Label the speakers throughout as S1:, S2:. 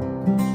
S1: ఓం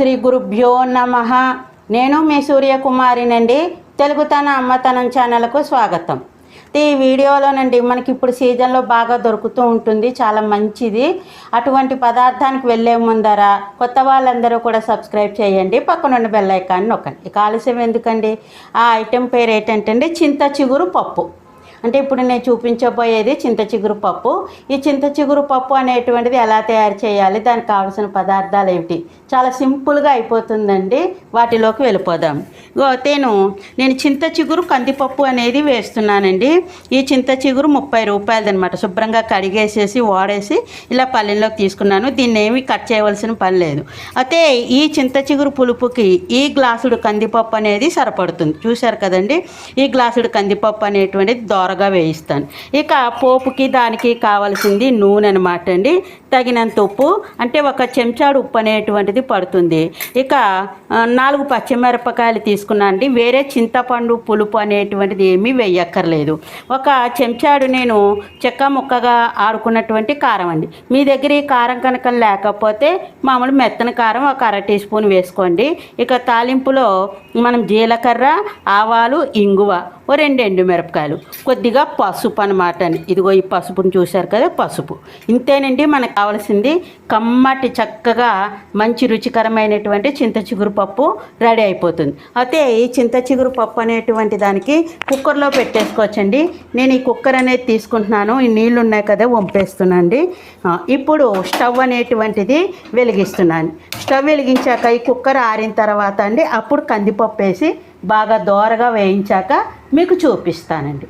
S1: శ్రీ గురుభ్యో నమ. నేను మీ సూర్యకుమారినండి. తెలుగుతన అమ్మతనం ఛానల్కు స్వాగతం. ఈ వీడియోలోనండి మనకి ఇప్పుడు సీజన్లో బాగా దొరుకుతూ ఉంటుంది. చాలా మంచిది. అటువంటి పదార్థానికి వెళ్ళే ముందర కొత్త వాళ్ళందరూ కూడా సబ్స్క్రైబ్ చేయండి. పక్కనున్న బెల్ ఐకాన్ని నొక్కండి. ఇక ఆలస్యం ఎందుకండి? ఆ ఐటెం పేరు ఏంటంటే చింత చిగురు పప్పు. అంటే ఇప్పుడు నేను చూపించబోయేది చింత చిగురు పప్పు. ఈ చింత చిగురు పప్పు అనేటువంటిది ఎలా తయారు చేయాలి? దానికి కావాల్సిన పదార్థాలు ఏమిటి? చాలా సింపుల్గా అయిపోతుందండి. వాటిలోకి వెళ్ళిపోదాం. ఇగో నేను చింత చిగురు కందిపప్పు అనేది వేస్తున్నానండి. ఈ చింత చిగురు ముప్పై రూపాయలది అనమాట శుభ్రంగా కడిగేసేసి వాడేసి ఇలా పల్లెల్లోకి తీసుకున్నాను. దీన్ని ఏమీ కట్ చేయవలసిన పని లేదు. అయితే ఈ చింత చిగురు పులుపుకి ఈ గ్లాసుడు కందిపప్పు అనేది సరిపడుతుంది. చూశారు కదండి? ఈ గ్లాసుడు కందిపప్పు అనేటువంటిది దోరగా వేయిస్తాను. ఇక పోపుకి దానికి కావాల్సింది నూనె అనమాట అండి. తగినంత ఉప్పు అంటే ఒక చెంచాడు ఉప్పు అనేటువంటిది పడుతుంది. ఇక నాలుగు పచ్చిమిరపకాయలు తీసుకున్నా అండి. వేరే చింతపండు పులుపు అనేటువంటిది ఏమీ వేయక్కర్లేదు. ఒక చెంచాడు నేను చెక్క ముక్కగా ఆడుకున్నటువంటి కారం అండి. మీ దగ్గర ఈ కారం కనుక లేకపోతే మామూలు మెత్తన కారం ఒక అర టీ స్పూన్ వేసుకోండి. ఇక తాలింపులో మనం జీలకర్ర ఆవాలు ఇంగువ ఓ రెండు ఎండుమిరపకాయలు కొద్దిగా పసుపు అనమాట అండి. ఇదిగో ఈ పసుపుని చూశారు కదా పసుపు. ఇంతేనండి మనకు కావాల్సింది కమ్మటి చక్కగా మంచి రుచికరమైనటువంటి చింత చిగురు పప్పు రెడీ అయిపోతుంది. అయితే ఈ చింత చిగురు పప్పు అనేటువంటి దానికి కుక్కర్లో పెట్టేసుకోవచ్చండి. నేను ఈ కుక్కర్ అనేది తీసుకుంటున్నాను. ఈ నీళ్ళు ఉన్నాయి కదా వంపేస్తున్నానండి ఇప్పుడు స్టవ్ అనేటువంటిది వెలిగిస్తున్నాను. స్టవ్ వెలిగించాక ఈ కుక్కర్ ఆరిన తర్వాత అండి అప్పుడు కందిపప్పు వేసి బాగా దోరగా వేయించాక మీకు చూపిస్తానండి.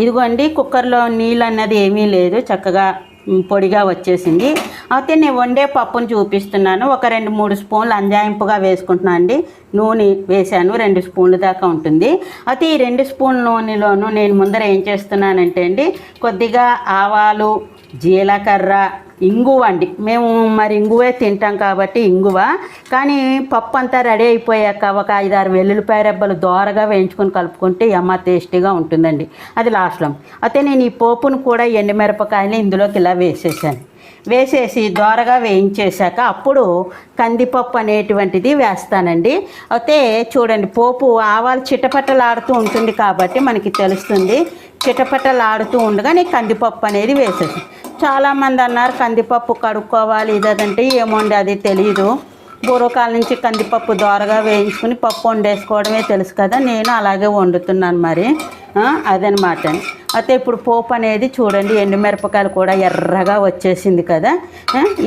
S1: ఇదిగో అండి కుక్కర్లో నీళ్ళు అన్నది ఏమీ లేదు చక్కగా పొడిగా వచ్చేసింది. అయితే నేను వండే పప్పును చూపిస్తున్నాను. ఒక రెండు మూడు స్పూన్లు అంజాయింపుగా వేసుకుంటున్నాను అండి. నూనె వేశాను రెండు స్పూన్లు దాకా ఉంటుంది. అయితే ఈ రెండు స్పూన్ల నూనెలోను నేను ముందర ఏం చేస్తున్నానంటే అండి కొద్దిగా ఆవాలు జీలకర్ర ఇంగువ అండి మేము మరి ఇంగువే తింటాం కాబట్టి ఇంగువ. కానీ పప్పు అంతా రెడీ అయిపోయాక ఒక ఐదారు వెల్లుల్లిపాయ రెబ్బలు దోరగా వేయించుకొని కలుపుకుంటే ఎమ్మ టేస్టీగా ఉంటుందండి. అది లాస్ట్లో అయితే నేను ఈ పోపును కూడా ఎండుమిరపకాయని ఇందులోకి ఇలా వేసేసాను. వేసేసి దోరగా వేయించేశాక అప్పుడు కందిపప్పు అనేటువంటిది వేస్తానండి. అయితే చూడండి పోపు ఆవాలు చిటపటలాడుతూ ఉంటుంది కాబట్టి మనకి తెలుస్తుంది. చిటపటలాడుతూ ఉండగా నేను కందిపప్పు అనేది వేసేసాను చాలామంది అన్నారు కందిపప్పు కడుక్కోవాలి ఇదంటే ఏమోండి అది తెలీదు. పూర్వకాలం నుంచి కందిపప్పు దోరగా వేయించుకుని పప్పు వండేసుకోవడమే తెలుసు కదా. నేను అలాగే వండుతున్నాను మరి. అదనమాట. అయితే ఇప్పుడు పోపు అనేది చూడండి ఎండుమిరపకాయలు కూడా ఎర్రగా వచ్చేసింది కదా.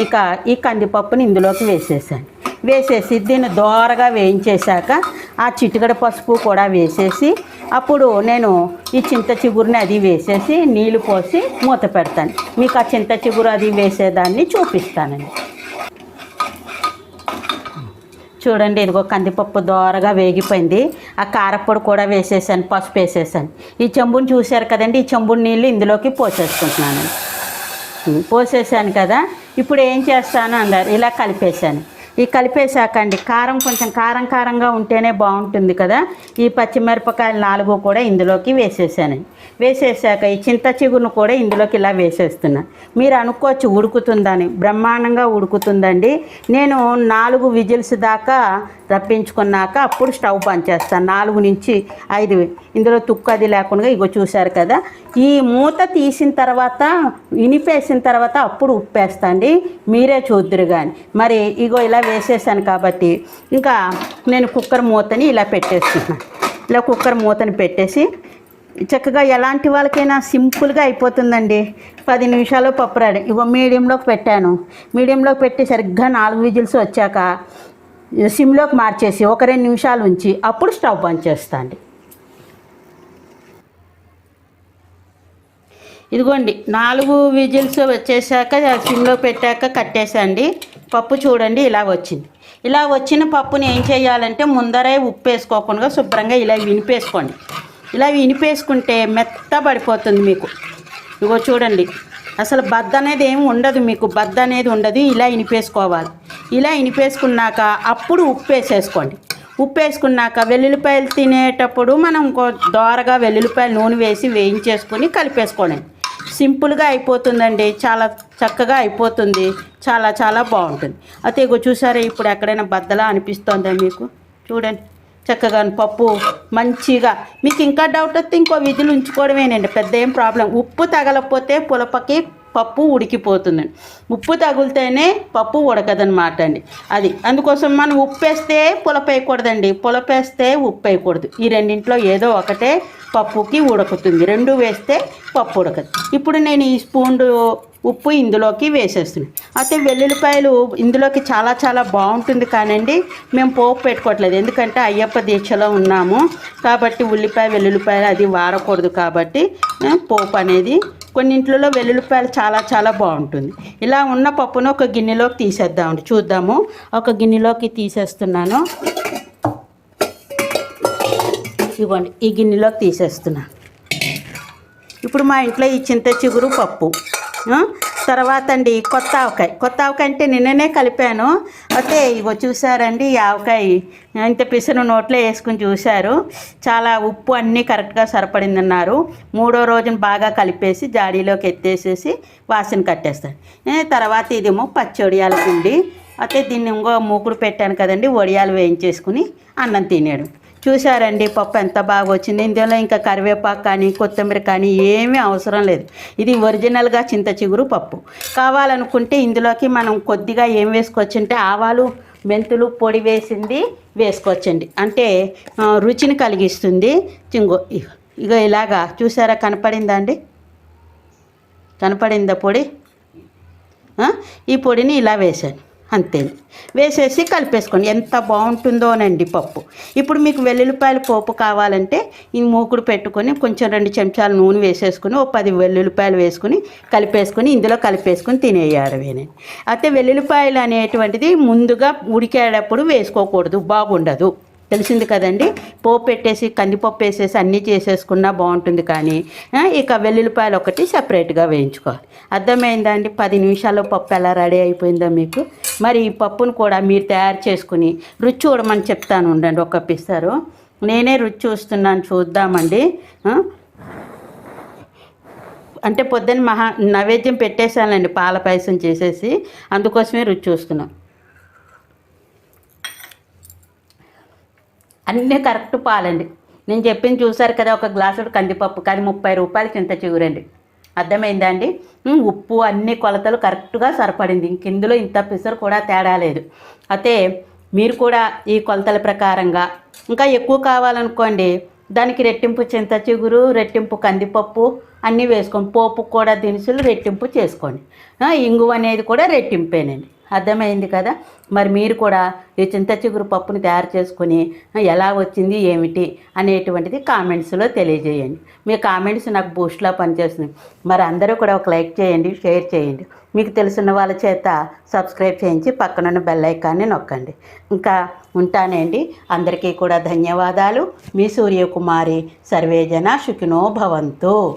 S1: ఇక ఈ కందిపప్పుని ఇందులోకి వేసేసాను. వేసేసి దీన్ని దోరగా వేయించేశాక ఆ చిటికడ పసుపు కూడా వేసేసి అప్పుడు నేను ఈ చింత చిగురుని అది వేసేసి నీళ్ళు పోసి మూత పెడతాను. మీకు ఆ చింత చిగురు అది వేసేదాన్ని చూపిస్తానండి. చూడండి ఇదిగో కందిపప్పు దోరగా వేగిపోయింది. ఆ కారపొడి కూడా వేసేసాను పసుపు వేసేసాను. ఈ చెంబుని చూశారు కదండి ఈ చెంబుని నీళ్ళు ఇందులోకి పోసేసుకుంటున్నాను. పోసేసాను కదా. ఇప్పుడు ఏం చేస్తాను అన్నారు ఇలా కలిపేశాను. ఈ కలిపేశాక అండి కారం కొంచెం కారం కారంగా ఉంటేనే బాగుంటుంది కదా. ఈ పచ్చిమిరపకాయలు నాలుగు కూడా ఇందులోకి వేసేసాను. వేసేసాక ఈ చింత చిగురును కూడా ఇందులోకి ఇలా వేసేస్తున్నా. మీరు అనుకోవచ్చు ఉడుకుతుందని. బ్రహ్మాండంగా ఉడుకుతుందండి. నేను నాలుగు విజిల్స్ దాకా రప్పించుకున్నాక అప్పుడు స్టవ్ పనిచేస్తాను నాలుగు నుంచి ఐదు. ఇందులో తుక్కు అది లేకుండా ఇగో చూశారు కదా. ఈ మూత తీసిన తర్వాత ఇనిపేసిన తర్వాత అప్పుడు ఉప్పేస్తండి మీరే చూద్దరు కానీ మరి ఇగో ఇలా వేసేసాను కాబట్టి ఇంకా నేను కుక్కర్ మూతని ఇలా పెట్టేసుకుంటున్నాను ఇలా కుక్కర్ మూతని పెట్టేసి చక్కగా ఎలాంటి వాళ్ళకైనా సింపుల్గా అయిపోతుందండి. పది నిమిషాలు పప్పు రాడి ఇగో మీడియంలోకి పెట్టాను. మీడియంలోకి పెట్టి సరిగ్గా నాలుగు విజిల్స్ వచ్చాక సిమ్లోకి మార్చేసి ఒక రెండు నిమిషాలు ఉంచి అప్పుడు స్టవ్ బంద్ చేస్తాండి. ఇదిగోండి నాలుగు విజిల్స్ వచ్చేసాక సిమ్లో పెట్టాక కట్టేసండి. పప్పు చూడండి ఇలా వచ్చింది. ఇలా వచ్చిన పప్పుని ఏం చేయాలంటే ముందరే ఉప్పు వేసుకోకుండా శుభ్రంగా ఇలా వినిపేసుకోండి. ఇలా వినిపేసుకుంటే మెత్త పడిపోతుంది మీకు. ఇగో చూడండి. అసలు బద్ద అనేది ఏమి ఉండదు మీకు. బద్ద అనేది ఉండదు. ఇలా ఇనిపేసుకోవాలి. ఇలా ఇనిపేసుకున్నాక అప్పుడు ఉప్పు వేసేసుకోండి. ఉప్పు వేసుకున్నాక వెల్లుల్లిపాయలు తినేటప్పుడు మనం దోరగా వెల్లుల్లిపాయలు నూనె వేసి వేయించేసుకొని కలిపేసుకోండి. సింపుల్గా అయిపోతుందండి. చాలా చక్కగా అయిపోతుంది. చాలా చాలా బాగుంటుంది. అయితే ఇగో చూసారా ఇప్పుడు ఎక్కడైనా బద్దలా అనిపిస్తుందా మీకు? చూడండి. చక్కగా పప్పు మంచిగా. మీకు ఇంకా డౌట్ వస్తే ఇంకో విధులు ఉంచుకోవడమేనండి. పెద్ద ఏం ప్రాబ్లం ఉప్పు తగలకపోతే పులపకి పప్పు ఉడికిపోతుందండి ఉప్పు తగిలితేనే పప్పు ఉడకదనమాట అండి. అది అందుకోసం మనం ఉప్పు వేస్తే పులపేయకూడదండి. పులపేస్తే ఉప్పు వేయకూడదు ఈ రెండింట్లో ఏదో ఒకటే పప్పుకి ఉడుకుతుంది. రెండు వేస్తే పప్పు ఉడకదు. ఇప్పుడు నేను ఈ స్పూన్ ఉప్పు ఇందులోకి వేసేస్తున్నాను అయితే వెల్లుల్లిపాయలు ఇందులోకి చాలా చాలా బాగుంటుంది కానండి మేము పోపు పెట్టుకోవట్లేదు. ఎందుకంటే అయ్యప్ప దీక్షలో ఉన్నాము. కాబట్టి ఉల్లిపాయ వెల్లుల్లిపాయలు అది వాడకూడదు కాబట్టి పోపు అనేది కొన్నింట్లలో వెల్లుల్లిపాయలు చాలా చాలా బాగుంటుంది. ఇలా ఉన్న పప్పును ఒక గిన్నెలోకి తీసేద్దామండి. చూద్దాము. ఒక గిన్నెలోకి తీసేస్తున్నాను. ఇవ్వండి. ఈ గిన్నెలోకి తీసేస్తున్నాను ఇప్పుడు మా ఇంట్లో ఈ చింత చిగురు పప్పు తర్వాత అండి కొత్త ఆవకాయ. కొత్త ఆవకాయ అంటే నిన్ననే కలిపాను. అయితే ఇగో చూసారండి ఈ ఆవకాయ. ఇంత పిసును నోట్లో వేసుకుని చూశారు. చాలా ఉప్పు అన్నీ కరెక్ట్గా సరిపడిందన్నారు. మూడో రోజున బాగా కలిపేసి జాడీలోకి ఎత్తేసేసి వాసన కట్టేస్తాను తర్వాత ఇదేమో పచ్చి వడియాల పిండి. అయితే దీన్ని ఇంకో మూకుడు పెట్టాను కదండి వడియాలు వేయించేసుకుని అన్నం తినేయడం చూశారండి పప్పు ఎంత బాగా వచ్చింది ఇందులో ఇంకా కరివేపాకు కానీ కొత్తిమీర కానీ ఏమీ అవసరం లేదు. ఇది ఒరిజినల్గా చింత చిగురు పప్పు. కావాలనుకుంటే ఇందులోకి మనం కొద్దిగా ఏం వేసుకోవచ్చంటే ఆవాలు మెంతులు పొడి వేసింది వేసుకోవచ్చండి. అంటే రుచిని కలిగిస్తుంది. చింగో ఇక ఇలాగా చూసారా కనపడిందా అండి? కనపడిందా పొడి? ఈ పొడిని ఇలా వేసాను అంతే. వేసేసి కలిపేసుకోండి. ఎంత బాగుంటుందోనండి పప్పు. ఇప్పుడు మీకు వెల్లుల్లిపాయల పోపు కావాలంటే ఈ మూకుడు పెట్టుకొని కొంచెం రెండు చెంచాలు నూనె వేసేసుకుని ఓ పది వెల్లుల్లిపాయలు వేసుకుని కలిపేసుకుని ఇందులో కలిపేసుకుని తినేయడమేనండి అయితే వెల్లుల్లిపాయలు అనేటువంటిది ముందుగా ఉడికేటప్పుడు వేసుకోకూడదు. బాగుండదు. తెలిసింది కదండి. పోపు పెట్టేసి కందిపప్పు వేసేసి అన్నీ చేసేసుకున్నా బాగుంటుంది కానీ ఇక వెల్లుల్లిపాయలు ఒకటి సపరేట్గా వేయించుకోవాలి. అర్థమైందా అండి? పది నిమిషాల్లో పప్పు ఎలా రెడీ అయిపోయిందో మీకు? మరి ఈ పప్పును కూడా మీరు తయారు చేసుకుని రుచి చూడమని చెప్తాను ఉండండి ఒక పిస్తారు నేనే రుచి చూస్తున్నాను చూద్దామండి. అంటే పొద్దున్న మహా నైవేద్యం పెట్టేశానండి పాల పాయసం చేసేసి అందుకోసమే రుచి చూస్తున్నాం. అన్నీ కరెక్ట్ పాలండి. నేను చెప్పింది చూసారు కదా ఒక గ్లాసుడు కందిపప్పు కానీ ముప్పై రూపాయలు చింత చిగురండి. అర్థమైందా అండి? ఉప్పు అన్ని కొలతలు కరెక్ట్గా సరిపడింది. ఇంక ఇందులో ఇంత పిసరు కూడా తేడా లేదు. అయితే మీరు కూడా ఈ కొలతల ప్రకారంగా ఇంకా ఎక్కువ కావాలనుకోండి దానికి రెట్టింపు చింత చిగురు రెట్టింపు కందిపప్పు అన్నీ వేసుకోండి. పోపు కూడా దినుసులు రెట్టింపు చేసుకోండి. ఇంగువ అనేది కూడా రెట్టింపేనండి. అర్థమైంది కదా? మరి మీరు కూడా ఈ చింత చిగురు పప్పుని తయారు చేసుకుని ఎలా వచ్చింది ఏమిటి? అనేటువంటిది కామెంట్స్లో తెలియజేయండి. మీ కామెంట్స్ నాకు బూస్ట్లా పనిచేస్తుంది మరి అందరూ కూడా ఒక లైక్ చేయండి షేర్ చేయండి. మీకు తెలిసిన వాళ్ళ చేత సబ్స్క్రైబ్ చేయించి పక్కనున్న బెల్ ఐకాన్ని నొక్కండి. ఇంకా ఉంటానండి. అందరికీ కూడా ధన్యవాదాలు. మీ సూర్యకుమారి సర్వేజన సుఖినో భవంతు.